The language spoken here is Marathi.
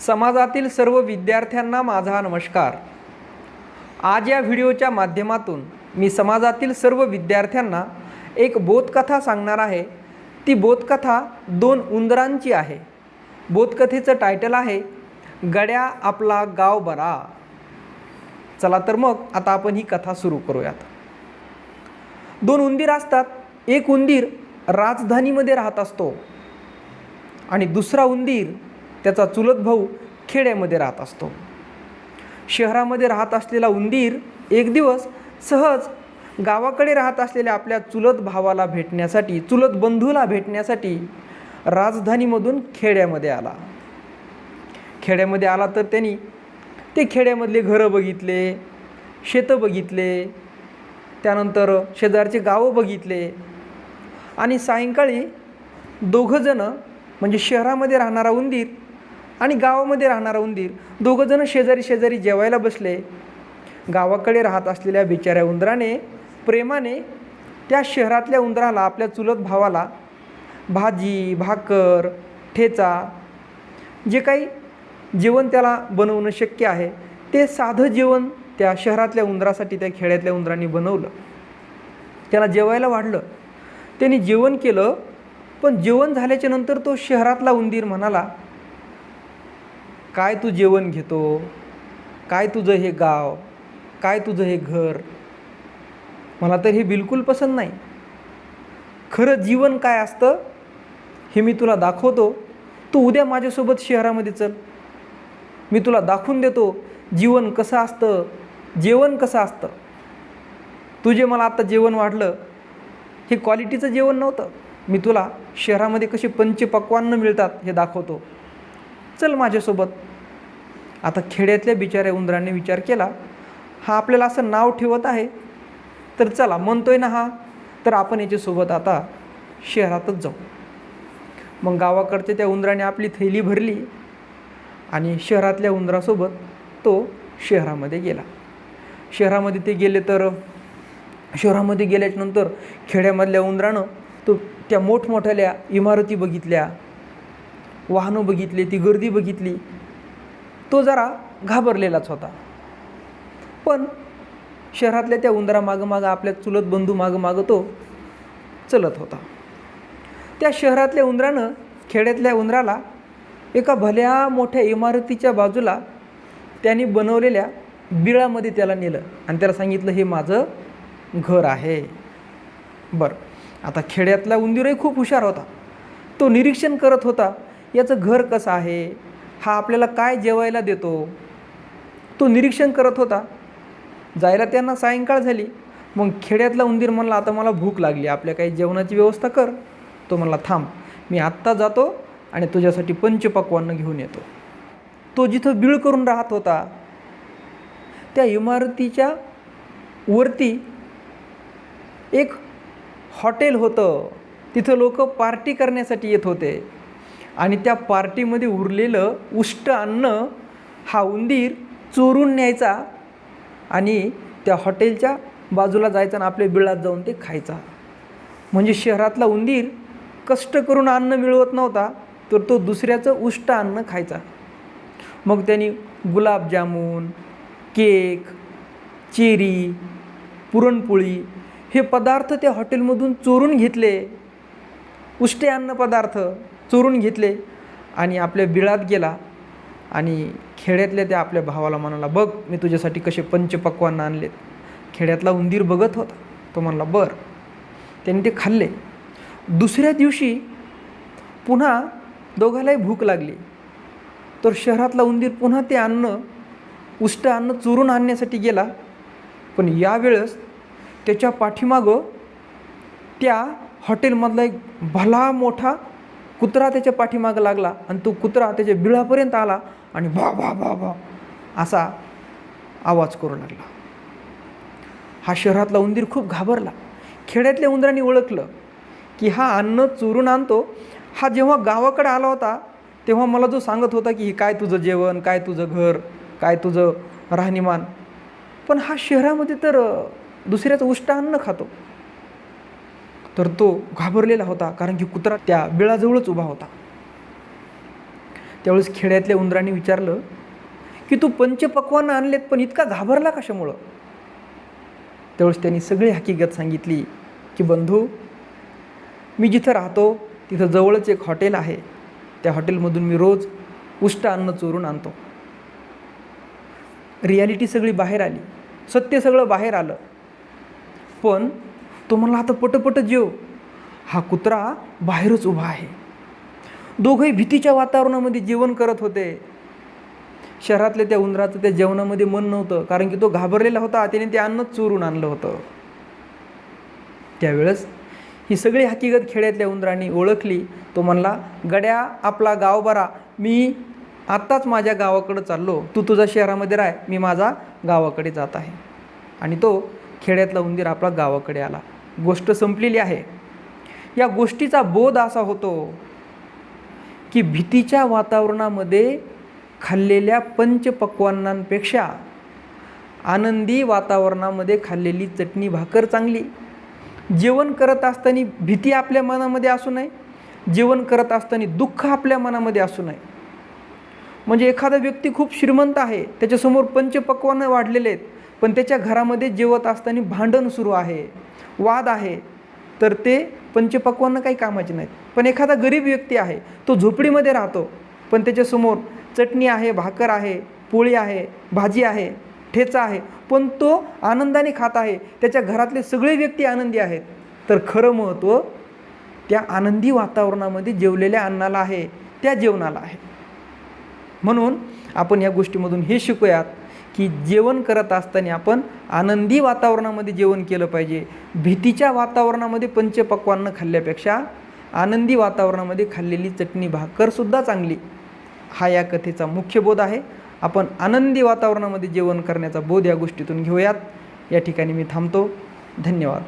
समाजातील सर्व विद्यार्थ्यांना माझा नमस्कार. आज या व्हिडिओच्या माध्यमातून मी समाजातील सर्व विद्यार्थ्यांना एक बोधकथा सांगणार आहे. ती बोधकथा दोन उंदरांची आहे. बोधकथेचं टायटल आहे गड्या आपला गाव बरा. चला तर मग आता आपण ही कथा सुरू करूयात. दोन उंदीर असतात. एक उंदीर राजधानीमध्ये राहत असतो आणि दुसरा उंदीर त्याचा चुलत भाऊ खेड्यामध्ये राहत असतो. शहरामध्ये राहत असलेला उंदीर एक दिवस सहज गावाकडे राहत असलेल्या आपल्या चुलत भावाला भेटण्यासाठी चुलत बंधूला भेटण्यासाठी राजधानीमधून खेड्यामध्ये आला. खेड्यामध्ये आला तर त्यांनी ते खेड्यामधले घरं बघितले शेतं बघितले त्यानंतर शेजारचे गावं बघितले आणि सायंकाळी दोघंजणं म्हणजे शहरामध्ये राहणारा उंदीर आणि गावामध्ये राहणारा उंदीर. दोघंजणं शेजारी शेजारी जेवायला बसले. गावाकडे राहत असलेल्या बिचाऱ्या उंदराने प्रेमाने त्या शहरातल्या उंदराला आपल्या चुलत भावाला भाजी भाकर ठेचा जे काही जेवण त्याला बनवणं शक्य आहे ते साधं जेवण त्या शहरातल्या उंदरासाठी त्या खेड्यातल्या उंदरांनी बनवलं. त्याला जेवायला वाढलं. त्यांनी जेवण केलं पण जेवण झाल्याच्यानंतर तो शहरातला उंदीर म्हणाला काय तू जेवण घेतो? काय तुझं हे गाव? काय तुझं हे घर? मला तर हे बिलकुल पसंत नाही. खरं जीवन काय असतं? हे मी तुला दाखवतो. तू उद्या माझ्यासोबत शहरामध्ये चल. मी तुला दाखवून देतो जीवन कसं असतं? जेवण कसं असतं? तुझे मला आत्ता जेवण वाढलं. हे क्वालिटीचं जेवण नव्हतं. मी तुला शहरामध्ये कसे पंचपक्वान्न मिळतात हे दाखवतो. चल माझ्यासोबत. आता खेड्यातल्या बिचाऱ्या उंदरांनी विचार केला हा आपल्याला असं नाव ठेवत आहे तर चला म्हणतोय ना हा तर आपण याच्यासोबत आता शहरातच जाऊ. मग गावाकडच्या त्या उंदराने आपली थैली भरली आणि शहरातल्या उंदरासोबत तो शहरामध्ये गेला. शहरामध्ये ते गेले तर शहरामध्ये गेल्याच्यानंतर खेड्यामधल्या उंदरानं तो त्या मोठमोठ्याल्या इमारती बघितल्या वाहनं बघितली ती गर्दी बघितली तो जरा घाबरलेलाच होता. पण शहरातल्या त्या उंदरा मागं मागं आपल्या चुलत बंधू मागं मागं तो चलत होता. त्या शहरातल्या उंदरानं खेड्यातल्या उंदराला एका भल्या मोठ्या इमारतीच्या बाजूला त्यांनी बनवलेल्या बिळामध्ये त्याला नेलं आणि त्याला सांगितलं हे माझं घर आहे. बरं आता खेड्यातला उंदीरही खूप हुशार होता. तो निरीक्षण करत होता याचं घर कसं आहे? हा आपल्याला काय जेवायला देतो? तो निरीक्षण करत होता. जायला त्यांना सायंकाळ झाली. मग खेड्यातला उंदीर म्हणला आता मला भूक लागली. आपल्या काही जेवणाची व्यवस्था कर. तो म्हणला थांब. मी आत्ता जातो आणि तुझ्यासाठी पंचपक्वान्न घेऊन येतो. तो जिथं बीळ करून राहत होता त्या इमारतीच्या वरती एक हॉटेल होतं. तिथं लोक पार्टी करण्यासाठी येत होते. आणि त्या पार्टीमध्ये उरलेलं उष्ट अन्न हा उंदीर चोरून न्यायचा आणि त्या हॉटेलच्या बाजूला जायचा आणि आपल्या बिळात जाऊन ते खायचा. म्हणजे शहरातला उंदीर कष्ट करून अन्न मिळवत नव्हता तर तो दुसऱ्याचं उष्ट अन्न खायचा. मग त्यांनी गुलाबजामुन केक चेरी पुरणपोळी हे पदार्थ त्या हॉटेलमधून चोरून घेतले. उष्टे अन्न पदार्थ. चोरून घेतले आणि आपल्या बिळात गेला आणि खेड्यातल्या त्या आपल्या भावाला म्हणाला बघ मी तुझ्यासाठी कसे पंचपक्वान आणलेत. खेड्यातला उंदीर बघत होता. तो म्हणला बरं. त्यांनी ते खाल्ले. दुसऱ्या दिवशी पुन्हा दोघालाही भूक लागली. तर शहरातला उंदीर पुन्हा ते अन्न उष्ट अन्न चोरून आणण्यासाठी गेला. पण यावेळेस त्याच्या पाठीमागं त्या हॉटेलमधला एक भला मोठा कुत्रा त्याच्या पाठीमागं लागला आणि तो कुत्रा त्याच्या बिळापर्यंत आला आणि भा भा भा भा असा आवाज करू लागला. हा शहरातला उंदीर खूप घाबरला. खेड्यातल्या उंदरांनी ओळखलं की हा अन्न चोरून आणतो. हा जेव्हा गावाकडे आला होता तेव्हा मला जो सांगत होता की काय तुझं जेवण काय तुझं घर काय तुझं राहणीमान. पण हा शहरामध्ये तर दुसऱ्याचं उष्ट अन्न खातो. तर तो घाबरलेला होता कारण की कुत्रा त्या बिळाजवळच उभा होता. त्यावेळेस खेड्यातल्या उंदराने विचारलं की तू पंचपक्वानं आणलेत पण इतका घाबरला कशामुळं? त्यावेळेस त्यांनी सगळी हकीकत सांगितली की बंधू मी जिथं राहतो तिथं जवळच एक हॉटेल आहे. त्या हॉटेलमधून मी रोज उष्ट अन्न चोरून आणतो. रियालिटी सगळी बाहेर आली. सत्य सगळं बाहेर आलं. पण तो म्हणला आता पटपट जेव. हा कुत्रा बाहेरच उभा आहे. दोघंही भीतीच्या वातावरणामध्ये जेवण करत होते. शहरातल्या त्या उंदराचं त्या जेवणामध्ये मन नव्हतं कारण की तो घाबरलेला होता त्याने ते अन्नच चोरून आणलं होतं. त्यावेळेस ही सगळी हकीकत खेड्यातल्या उंदरांनी ओळखली. तो म्हणला गड्या आपला गाव बरा. मी आत्ताच माझ्या गावाकडं चाललो. तू तुझा शहरामध्ये राह. मी माझा गावाकडे जात आहे. आणि तो खेड्यातला उंदीर आपला गावाकडे आला. गोष्ट संपलेली आहे. या गोष्टीचा बोध असा होतो की भीतीच्या वातावरणामध्ये खाल्लेल्या पंचपक्वान्नांपेक्षा आनंदी वातावरणामध्ये खाल्लेली चटणी भाकर चांगली. जेवण करत असताना भीती आपल्या मनामध्ये असू नये. जेवण करत असताना दुःख आपल्या मनामध्ये असू नये. म्हणजे एखादा व्यक्ती खूप श्रीमंत आहे त्याच्यासमोर पंचपक्वानं वाढलेले आहेत. पण त्याच्या घरामध्ये जेवत असताना भांडण सुरू आहे वाद आहे. तर ते पंचपक्वानं काही कामाचे नाहीत. पण एखादा गरीब व्यक्ती आहे तो झोपडीमध्ये राहतो. पण त्याच्यासमोर चटणी आहे भाकर आहे पोळी आहे भाजी आहे ठेचा आहे. पण तो आनंदाने खात आहे. त्याच्या घरातले सगळे व्यक्ती आनंदी आहेत. तर खरं महत्त्व त्या आनंदी वातावरणामध्ये जेवलेल्या अन्नाला आहे त्या जेवणाला आहे. म्हणून आपण या गोष्टीमधून हे शिकूयात. की जेवण करत असताना आपण आनंदी वातावरणामध्ये जेवण केलं पाहिजे. भीतीच्या वातावरणामध्ये पंचपक्वान्न खाल्ल्यापेक्षा आनंदी वातावरणामध्ये खाल्लेली चटणी भाकरसुद्धा चांगली. हा या कथेचा मुख्य बोध आहे. आपण आनंदी वातावरणामध्ये जेवण करण्याचा बोध या गोष्टीतून घेऊयात. या ठिकाणी मी थांबतो. धन्यवाद.